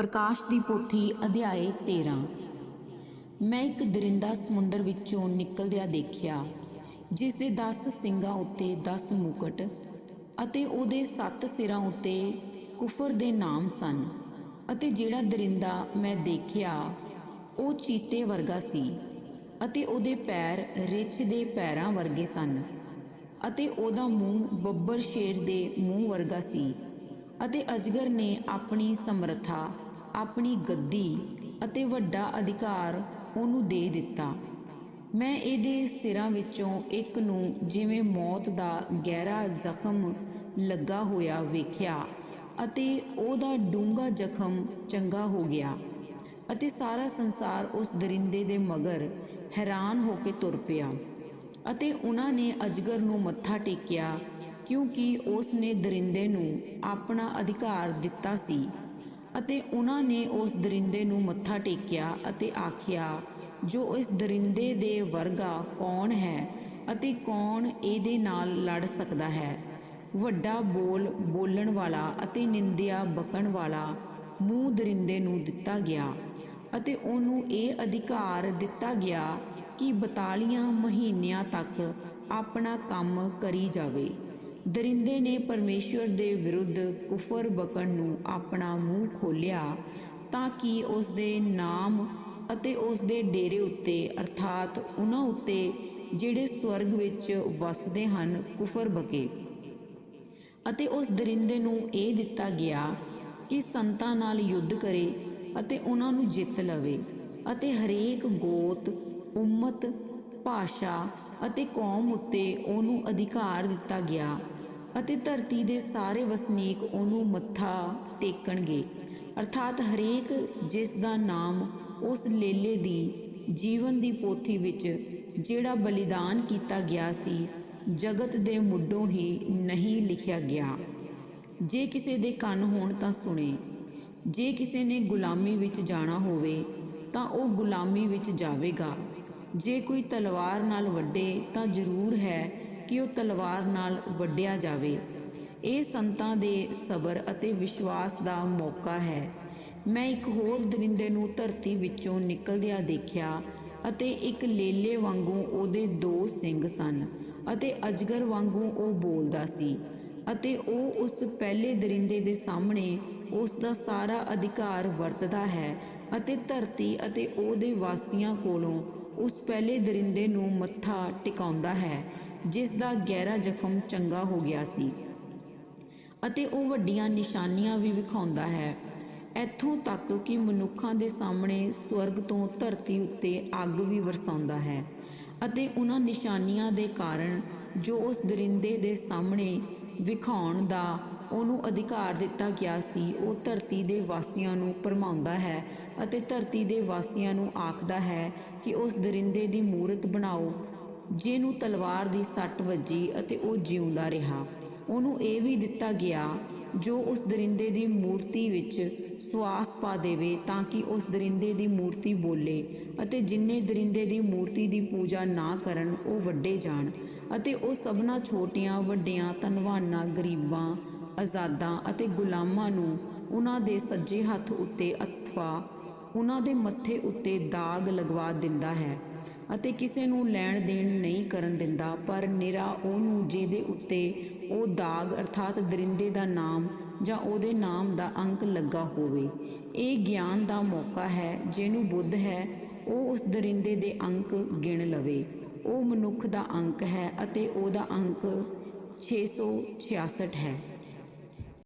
ਪ੍ਰਕਾਸ਼ ਦੀ ਪੋਥੀ, ਅਧਿਆਏ 13 ਮੈਂ ਇੱਕ ਦਰਿੰਦਾ ਸਮੁੰਦਰ ਵਿੱਚੋਂ ਨਿਕਲਦਿਆਂ ਦੇਖਿਆ, ਜਿਸ ਦੇ 10 ਸਿੰਗਾਂ ਉੱਤੇ 10 ਮੁਕਟ ਅਤੇ ਉਹਦੇ 7 ਸਿਰਾਂ ਉੱਤੇ ਕੁਫਰ ਦੇ ਨਾਮ ਸਨ ਅਤੇ ਜਿਹੜਾ ਦਰਿੰਦਾ ਮੈਂ ਦੇਖਿਆ, ਉਹ ਚੀਤੇ ਵਰਗਾ ਸੀ ਅਤੇ ਉਹਦੇ ਪੈਰ ਰਿੱਛ ਦੇ ਪੈਰਾਂ ਵਰਗੇ ਸਨ ਅਤੇ ਉਹਦਾ ਮੂੰਹ ਬੱਬਰ ਸ਼ੇਰ ਦੇ ਮੂੰਹ ਵਰਗਾ ਸੀ ਅਤੇ ਅਜਗਰ ਨੇ ਆਪਣੀ ਸਮਰੱਥਾ ਆਪਣੀ ਗੱਦੀ ਅਤੇ ਵੱਡਾ ਅਧਿਕਾਰ ਉਹਨੂੰ ਦੇ ਦਿੱਤਾ। ਮੈਂ ਇਹਦੇ ਸਿਰਾਂ ਵਿੱਚੋਂ ਇੱਕ ਨੂੰ ਜਿਵੇਂ ਮੌਤ ਦਾ ਗਹਿਰਾ ਜ਼ਖਮ ਲੱਗਾ ਹੋਇਆ ਵੇਖਿਆ ਅਤੇ ਉਹਦਾ ਡੂੰਘਾ ਜ਼ਖਮ ਚੰਗਾ ਹੋ ਗਿਆ ਅਤੇ ਸਾਰਾ ਸੰਸਾਰ ਉਸ ਦਰਿੰਦੇ ਦੇ ਮਗਰ ਹੈਰਾਨ ਹੋ ਕੇ ਤੁਰ ਪਿਆ ਅਤੇ ਉਹਨਾਂ ਨੇ ਅਜਗਰ ਨੂੰ ਮੱਥਾ ਟੇਕਿਆ ਕਿਉਂਕਿ ਉਸ ਨੇ ਦਰਿੰਦੇ ਨੂੰ ਆਪਣਾ ਅਧਿਕਾਰ ਦਿੱਤਾ ਸੀ। ਅਤੇ ਉਹਨਾਂ ਨੇ ਉਸ ਦਰਿੰਦੇ ਨੂੰ ਮੱਥਾ ਟੇਕਿਆ ਅਤੇ ਆਖਿਆ, ਜੋ ਇਸ ਦਰਿੰਦੇ ਦੇ ਵਰਗਾ ਕੌਣ ਹੈ ਅਤੇ ਕੌਣ ਇਹਦੇ ਨਾਲ ਲੜ ਸਕਦਾ ਹੈ? ਵੱਡਾ ਬੋਲ ਬੋਲਣ ਵਾਲਾ ਅਤੇ ਨਿੰਦਿਆ ਬਕਣ ਵਾਲਾ ਮੂੰਹ ਦਰਿੰਦੇ ਨੂੰ ਦਿੱਤਾ ਗਿਆ ਅਤੇ ਉਹਨੂੰ ਇਹ ਅਧਿਕਾਰ ਦਿੱਤਾ ਗਿਆ ਕਿ 42 ਮਹੀਨਿਆਂ ਤੱਕ ਆਪਣਾ ਕੰਮ ਕਰੀ ਜਾਵੇ। ਦਰਿੰਦੇ ਨੇ ਪਰਮੇਸ਼ਵਰ ਦੇ ਵਿਰੁੱਧ ਕੁਫਰ ਬਕਣ ਨੂੰ ਆਪਣਾ ਮੂੰਹ ਖੋਲਿਆ ਤਾਂ ਕਿ ਉਸ ਦੇ ਨਾਮ ਅਤੇ ਉਸ ਦੇ ਡੇਰੇ ਉੱਤੇ, ਅਰਥਾਤ ਉਹਨਾਂ ਉੱਤੇ ਜਿਹੜੇ ਸਵਰਗ ਵਿੱਚ ਵਸਦੇ ਹਨ, ਕੁਫਰ ਬਕੇ। ਅਤੇ ਉਸ ਦਰਿੰਦੇ ਨੂੰ ਇਹ ਦਿੱਤਾ ਗਿਆ ਕਿ ਸੰਤਾਂ ਨਾਲ ਯੁੱਧ ਕਰੇ ਅਤੇ ਉਹਨਾਂ ਨੂੰ ਜਿੱਤ ਲਵੇ ਅਤੇ ਹਰੇਕ ਗੋਤ, ਉਮਤ ਭਾਸ਼ਾ ਅਤੇ ਕੌਮ ਉੱਤੇ ਉਹਨੂੰ ਅਧਿਕਾਰ ਦਿੱਤਾ ਗਿਆ ਅਤੇ ਧਰਤੀ ਦੇ ਸਾਰੇ ਵਸਨੀਕ ਉਹਨੂੰ ਮੱਥਾ ਟੇਕਣਗੇ। ਅਰਥਾਤ ਹਰੇਕ ਜਿਸ ਦਾ ਨਾਮ ਉਸ ਲੇਲੇ ਦੀ ਜੀਵਨ ਦੀ ਪੋਥੀ ਵਿੱਚ ਜਿਹੜਾ ਬਲੀਦਾਨ ਕੀਤਾ ਗਿਆ ਸੀ, ਜਗਤ ਦੇ ਮੁੱਢੋਂ ਹੀ ਨਹੀਂ ਲਿਖਿਆ ਗਿਆ। ਜੇ ਕਿਸੇ ਦੇ ਕੰਨ ਹੋਣ ਤਾਂ ਸੁਣੇ, ਜੇ ਕਿਸੇ ਨੇ ਗੁਲਾਮੀ ਵਿੱਚ ਜਾਣਾ ਹੋਵੇ ਤਾਂ ਉਹ ਗੁਲਾਮੀ ਵਿੱਚ ਜਾਵੇਗਾ। ਜੇ ਕੋਈ ਤਲਵਾਰ ਨਾਲ ਵੱਡੇ ਤਾਂ ਜ਼ਰੂਰ ਹੈ ਕਿ ਉਹ ਤਲਵਾਰ ਨਾਲ ਵੱਢਿਆ ਜਾਵੇ। ਇਹ ਸੰਤਾਂ ਦੇ ਸਬਰ ਅਤੇ ਵਿਸ਼ਵਾਸ ਦਾ ਮੌਕਾ ਹੈ। ਮੈਂ ਇੱਕ ਹੋਰ ਦਰਿੰਦੇ ਨੂੰ ਧਰਤੀ ਵਿੱਚੋਂ ਨਿਕਲਦਿਆਂ ਦੇਖਿਆ ਅਤੇ ਇੱਕ ਲੇਲੇ ਵਾਂਗੂ ਉਹਦੇ ਦੋ ਸਿੰਘ ਸਨ ਅਤੇ ਅਜਗਰ ਵਾਂਗੂ ਉਹ ਬੋਲਦਾ ਸੀ ਅਤੇ ਉਹ ਉਸ ਪਹਿਲੇ ਦਰਿੰਦੇ ਦੇ ਸਾਹਮਣੇ ਉਸ ਦਾ ਸਾਰਾ ਅਧਿਕਾਰ ਵਰਤਦਾ ਹੈ ਅਤੇ ਧਰਤੀ ਅਤੇ ਉਹਦੇ ਵਾਸੀਆਂ ਕੋਲੋਂ ਉਸ ਪਹਿਲੇ ਦਰਿੰਦੇ ਨੂੰ ਮੱਥਾ ਟਿਕਾਉਂਦਾ ਹੈ, ਜਿਸ ਦਾ ਗਹਿਰਾ ਜ਼ਖਮ ਚੰਗਾ ਹੋ ਗਿਆ ਸੀ। ਅਤੇ ਉਹ ਵੱਡੀਆਂ ਨਿਸ਼ਾਨੀਆਂ ਵੀ ਵਿਖਾਉਂਦਾ ਹੈ। ਇੱਥੋਂ ਤੱਕ ਕਿ ਮਨੁੱਖਾਂ ਦੇ ਸਾਹਮਣੇ ਸਵਰਗ ਤੋਂ ਧਰਤੀ ਉੱਤੇ ਅੱਗ ਵੀ ਵਰਸਾਉਂਦਾ ਹੈ ਅਤੇ ਉਹਨਾਂ ਨਿਸ਼ਾਨੀਆਂ ਦੇ ਕਾਰਨ ਜੋ ਉਸ ਦਰਿੰਦੇ ਦੇ ਸਾਹਮਣੇ ਵਿਖਾਉਣ ਦਾ ਉਹਨੂੰ ਅਧਿਕਾਰ ਦਿੱਤਾ ਗਿਆ ਸੀ। ਉਹ ਧਰਤੀ ਦੇ ਵਾਸੀਆਂ ਨੂੰ ਭਰਮਾਉਂਦਾ ਹੈ ਅਤੇ ਧਰਤੀ ਦੇ ਵਾਸੀਆਂ ਨੂੰ ਆਖਦਾ ਹੈ ਕਿ ਉਸ ਦਰਿੰਦੇ ਦੀ ਮੂਰਤ ਬਣਾਓ, ਜਿਹਨੂੰ ਤਲਵਾਰ ਦੀ ਸੱਟ ਵੱਜੀ ਅਤੇ ਉਹ ਜਿਉਂਦਾ ਰਿਹਾ। ਉਹਨੂੰ ਇਹ ਵੀ ਦਿੱਤਾ ਗਿਆ, ਜੋ ਉਸ ਦਰਿੰਦੇ ਦੀ ਮੂਰਤੀ ਵਿੱਚ ਸਵਾਸ ਪਾ ਦੇਵੇ ਤਾਂ ਕਿ ਉਸ ਦਰਿੰਦੇ ਦੀ ਮੂਰਤੀ ਬੋਲੇ ਅਤੇ ਜਿੰਨੇ ਦਰਿੰਦੇ ਦੀ ਮੂਰਤੀ ਦੀ ਪੂਜਾ ਨਾ ਕਰਨ ਉਹ ਵੱਡੇ ਜਾਣ ਅਤੇ ਉਹ ਸਭਨਾ ਛੋਟੀਆਂ, ਵੱਡੀਆਂ ਧਨਵਾਨਾਂ ਗਰੀਬਾਂ ਆਜ਼ਾਦਾਂ ਅਤੇ ਗੁਲਾਮਾਂ ਨੂੰ ਉਹਨਾਂ ਦੇ ਸੱਜੇ ਹੱਥ ਉੱਤੇ ਅਥਵਾ ਉਹਨਾਂ ਦੇ ਮੱਥੇ ਉੱਤੇ ਦਾਗ ਲਗਵਾ ਦਿੰਦਾ ਹੈ ਅਤੇ ਕਿਸੇ ਨੂੰ ਲੈਣ ਦੇਣ ਨਹੀਂ ਕਰਨ ਦਿੰਦਾ, ਪਰ ਨਿਰਾ ਉਹਨੂੰ ਜਿਹਦੇ ਉੱਤੇ ਉਹ ਦਾਗ ਅਰਥਾਤ ਦਰਿੰਦੇ ਦਾ ਨਾਮ ਜਾਂ ਉਹਦੇ ਨਾਮ ਦਾ ਅੰਕ ਲੱਗਾ ਹੋਵੇ। ਇਹ ਗਿਆਨ ਦਾ ਮੌਕਾ ਹੈ, ਜਿਹਨੂੰ ਬੁੱਧ ਹੈ, ਉਹ ਉਸ ਦਰਿੰਦੇ ਦੇ ਅੰਕ ਗਿਣ ਲਵੇ। ਉਹ ਮਨੁੱਖ ਦਾ ਅੰਕ ਹੈ ਅਤੇ ਉਹਦਾ ਅੰਕ 666 ਹੈ।